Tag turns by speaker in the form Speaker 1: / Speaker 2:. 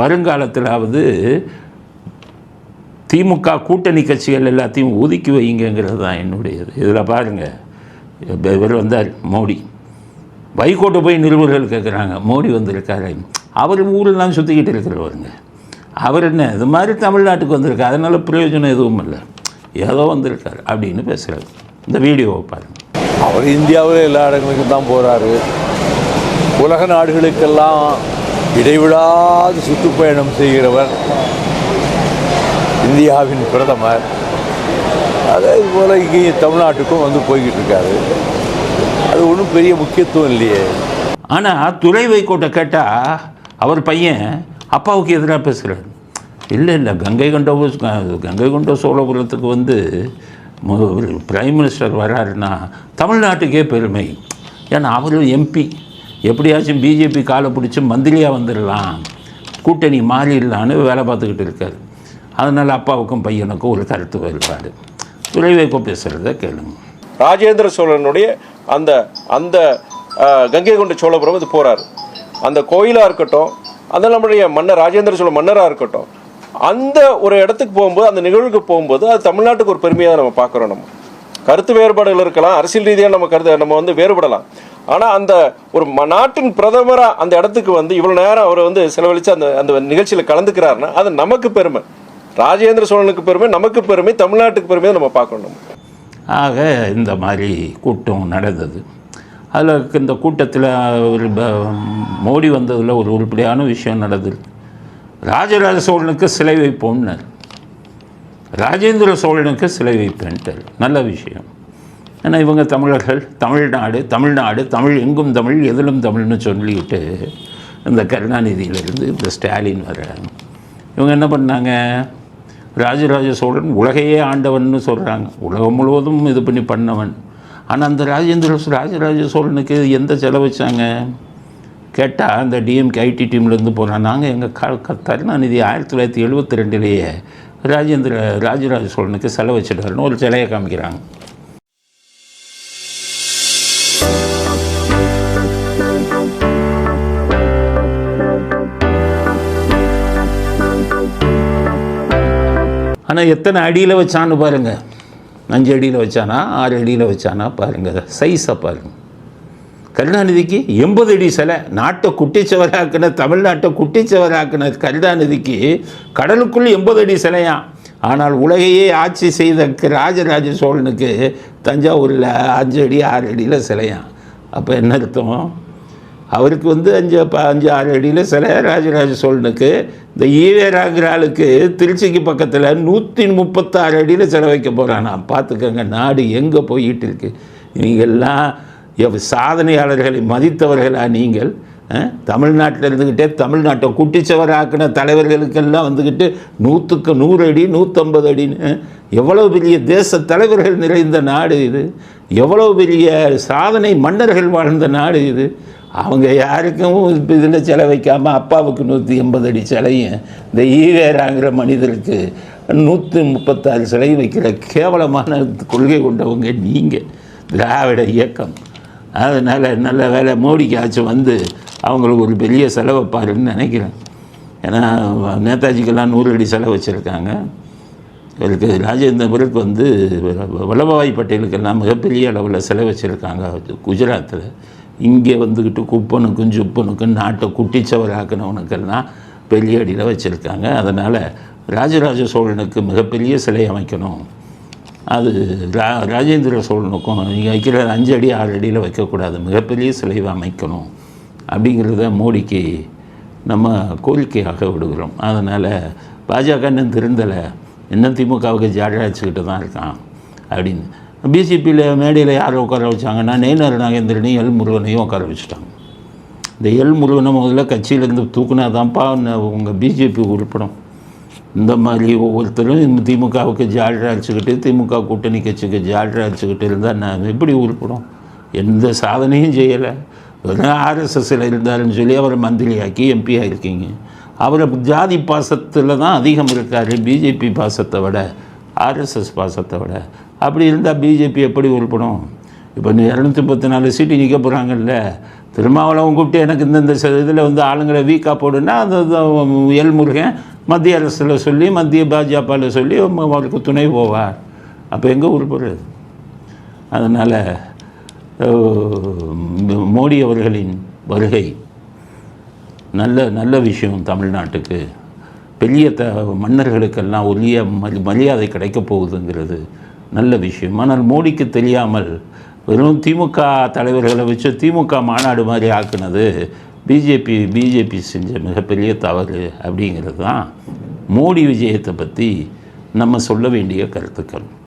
Speaker 1: வருங்காலத்திலாவது திமுக கூட்டணி கட்சிகள் எல்லாத்தையும் ஒதுக்கி வைங்கிறது தான் என்னுடையது. இதில் பாருங்கள் இவர் வந்தார் மோடி. வைகோட்டை போய் நிருபர்கள் கேட்குறாங்க மோடி வந்திருக்காரு. அவர் ஊரெல்லாம் சுற்றிக்கிட்டு இருக்கிறவருங்க அவர் என்ன இது மாதிரி தமிழ்நாட்டுக்கு வந்திருக்காரு அதனால் பிரயோஜனம் எதுவும் இல்லை. ஏதோ வந்திருக்காரு அப்படின்னு பேசுகிறார். இந்த வீடியோவை பாருங்கள்
Speaker 2: அவர் இந்தியாவில் எல்லா இடங்களுக்கும் தான் போகிறாரு உலக நாடுகளுக்கெல்லாம் இடைவிடாது சுற்றுப்பயணம் செய்கிறவர் இந்தியாவின் பிரதமர். அதே போல் இங்கே தமிழ்நாட்டுக்கும் வந்து போய்கிட்டு இருக்காரு அது ஒன்றும் பெரிய முக்கியத்துவம் இல்லையே.
Speaker 1: ஆனால் துறை வைகோட்டை கேட்டால் அவர் பையன் அப்பாவுக்கு எதிராக பேசுகிறார் இல்லை இல்லை கங்கை கொண்ட கங்கை கொண்ட சோழபுரத்துக்கு வந்து பிரைம் மினிஸ்டர் வராருன்னா தமிழ்நாட்டுக்கே பெருமை. ஏன்னா அவர் எம்பி எப்படியாச்சும் பிஜேபி காலை பிடிச்சி மந்திரியாக வந்துடலாம். கூட்டணி மாறிடலான்னு வேலை பார்த்துக்கிட்டு இருக்கார். அதனால் அப்பாவுக்கும் பையனுக்கும் ஒரு கருத்து வேறுபாடு. துறை பேசுகிறத கேளுங்க.
Speaker 3: ராஜேந்திர சோழனுடைய அந்த அந்த கங்கை கொண்ட சோழபுரம் இது போகிறார் அந்த கோயிலாக இருக்கட்டும் அந்த நம்முடைய மன்னர் ராஜேந்திர சோழ மன்னராக இருக்கட்டும் அந்த ஒரு இடத்துக்கு போகும்போது அந்த நிகழ்வுக்கு போகும்போது அது தமிழ்நாட்டுக்கு ஒரு பெருமையாக நம்ம பார்க்குறோம் நம்ம. கருத்து வேறுபாடுகள் இருக்கலாம் அரசியல் ரீதியாக நம்ம கருத்து நம்ம வந்து வேறுபடலாம். ஆனால் அந்த ஒரு ம- நாட்டின் பிரதமராக அந்த இடத்துக்கு வந்து இவ்வளோ நேரம் அவர் வந்து செலவழித்து அந்த அந்த நிகழ்ச்சியில் கலந்துக்கிறாருன்னா அது நமக்கு பெருமை. ராஜேந்திர சோழனுக்கு பெருமை நமக்கு பெருமை தமிழ்நாட்டுக்கு பெருமையை நம்ம பார்க்கணும்
Speaker 1: ஆக இந்த மாதிரி கூட்டம் நடந்தது. அதில் இந்த கூட்டத்தில் ஒரு மோடி வந்ததில் ஒரு உருப்படியான விஷயம் நடந்தது. ராஜராஜ சோழனுக்கு சிலை வைப்போம்னார். ராஜேந்திர சோழனுக்கு சிலை வைப்பேன்ட்டார். நல்ல விஷயம். ஏன்னா இவங்க தமிழர்கள் தமிழ்நாடு தமிழ்நாடு தமிழ் எங்கும் தமிழ் எதிலும் தமிழ்னு சொல்லிட்டு இந்த கருணாநிதியிலிருந்து இந்த ஸ்டாலின் வர்றாங்க. இவங்க என்ன பண்ணாங்க? ராஜராஜ சோழன் உலகையே ஆண்டவன் சொல்கிறாங்க உலகம் முழுவதும் இது பண்ணி பண்ணவன். ஆனால் அந்த ராஜேந்திர ராஜராஜ சோழனுக்கு எந்த செலவு வச்சாங்க? கேட்டால் அந்த டிஎம்கே ஐடி டீம்லேருந்து போனால் நாங்கள் எங்கள் க க- கருணாநிதி ஆயிரத்தி தொள்ளாயிரத்தி எழுபத்தி ரெண்டுலேயே ராஜேந்திர ராஜராஜ சோழனுக்கு செலவு வச்சிட்டாருன்னு ஒரு சிலையை காமிக்கிறாங்க. ஆனால் எத்தனை அடியில் வச்சான்னு பாருங்கள் அஞ்சு அடியில் வச்சானா ஆறு அடியில் வச்சானா பாருங்கள் சைஸை பாருங்கள் கருணாநிதிக்கு எண்பது அடி சிலை நாட்டை குட்டிச்சவராக்கின தமிழ்நாட்டை குட்டிச்சவராக்கின கருணாநிதிக்கு கடலுக்குள் எண்பது அடி சிலையாம் ஆனால் உலகையே ஆட்சி செய்த ராஜராஜ சோழனுக்கு தஞ்சாவூரில் அஞ்சு அடி ஆறு அடியில் சிலையாம் அப்போ என்ன அர்த்தம்? அவருக்கு வந்து அஞ்சு ப- அஞ்சு ஆறு அடியில் சில ராஜராஜ சோழனுக்கு இந்த ஈவேராங்கிற ஆளுக்கு திருச்சிக்கு பக்கத்தில் நூற்றி முப்பத்தாறு அடியில் சில வைக்க போகிறானா பார்த்துக்கங்க நாடு எங்கே போயிட்டு இருக்கு? நீங்கள்லாம் எவ் சாதனையாளர்களை மதித்தவர்களா நீங்கள்? தமிழ்நாட்டில் இருந்துக்கிட்டே தமிழ்நாட்டை குட்டிச்சவராக்கின தலைவர்களுக்கெல்லாம் வந்துக்கிட்டு நூற்றுக்கு நூறு அடி நூற்றம்பது அடின்னு எவ்வளோ பெரிய தேச தலைவர்கள் நிறைந்த நாடு இது? எவ்வளோ பெரிய சாதனை மன்னர்கள் வாழ்ந்த நாடு இது? அவங்க யாருக்கும் இதில் சிலை வைக்காமல் அப்பாவுக்கு நூற்றி எண்பது அடி சிலையும் இந்த ஈவேராங்கிற மனிதருக்கு நூற்றி முப்பத்தாறு சிலை வைக்கிற கேவலமான கொள்கை கொண்டவங்க நீங்கள் திராவிட இயக்கம். அதனால் நல்ல வேலை மோடிக்கு ஆச்சு வந்து அவங்களுக்கு ஒரு பெரிய செலவை பாருன்னு நினைக்கிறேன். ஏன்னா நேதாஜிக்கெல்லாம் நூறு அடி செலவு வச்சுருக்காங்க. இவருக்கு ராஜேந்திரபுரத்துக்கு வந்து வல்லபாய் பட்டேலுக்கெல்லாம் மிகப்பெரிய அளவில் செலவு வச்சுருக்காங்க குஜராத்தில். இங்கே வந்துக்கிட்டு குப்பனுக்கும் சுப்பனுக்கும் நாட்டை குட்டிச்சவராக்கினவனுக்கெல்லாம் பெரிய அடியில் வச்சுருக்காங்க. அதனால் ராஜராஜ சோழனுக்கு மிகப்பெரிய சிலை அமைக்கணும். அது ரா ராஜேந்திர சோழனுக்கும் நீங்கள் வைக்கிற அஞ்சு அடி ஆறு அடியில் வைக்கக்கூடாது. மிகப்பெரிய சிலை அமைக்கணும். அப்படிங்கிறத மோடிக்கு நம்ம கோரிக்கையாக விடுகிறோம். அதனால் பாஜக இன்னும் திருந்தலை. இன்னும் திமுகவுக்கு ஜாடடிச்சுக்கிட்டு தான் இருக்கான். அப்படின்னு. பிஜேபியில் மேடையில் யாரை உட்கார வச்சாங்கன்னா நெய்னர் நாகேந்திரனையும் எல் முருகனையும் உட்கார வச்சுட்டாங்க. இந்த எல் முருகனை முதல்ல கட்சியிலேருந்து தூக்குனா தான்ப்பா உங்கள் பிஜேபி உருப்படும். இந்த மாதிரி ஒவ்வொருத்தரும் இந்த திமுகவுக்கு ஜால்ரா அடிச்சுக்கிட்டு திமுக கூட்டணி கட்சிக்கு ஜால்ரா அடிச்சுக்கிட்டு இருந்தால் நான் எப்படி உருப்படும்? எந்த சாதனையும் செய்யலை. வெறும் ஆர்எஸ்எஸ்ஸில் இருந்தாருன்னு சொல்லி அவரை மந்திரியாக்கி எம்பி ஆகிருக்கீங்க அவரை ஜாதி பாசத்தில் தான் அதிகம் இருக்கார். பிஜேபி பாசத்தை விட ஆர்எஸ்எஸ் பாசத்தை விட. அப்படி இருந்தால் பிஜேபி எப்படி உருப்படும்? இப்போ இரநூத்தி பத்து நாலு சீட்டு நிற்க போகிறாங்கல்ல திருமாவளவன் கூப்பிட்டு எனக்கு இந்தந்த இதில் வந்து ஆளுங்களை வீக்காக போடுன்னா அது எல் முருகன் மத்திய அரசில் சொல்லி மத்திய பாஜகவில் சொல்லி அவருக்கு துணை போவார். அப்போ எங்கே உருப்படுறது அதனால் மோடி அவர்களின் வருகை நல்ல நல்ல விஷயம் தமிழ்நாட்டுக்கு. பெரிய த மன்னர்களுக்கெல்லாம் ஒரிய மரி- மரியாதை கிடைக்கப் போகுதுங்கிறது நல்ல விஷயம். ஆனால் மோடிக்கு தெரியாமல் வெறும் திமுக தலைவர்களை வச்சு திமுக மாநாடு மாதிரி ஆக்குனது பிஜேபி பிஜேபி செஞ்ச மிகப்பெரிய தவறு அப்படிங்கிறது தான் மோடி விஜயத்தை பற்றி நம்ம சொல்ல வேண்டிய கருத்துக்கள்.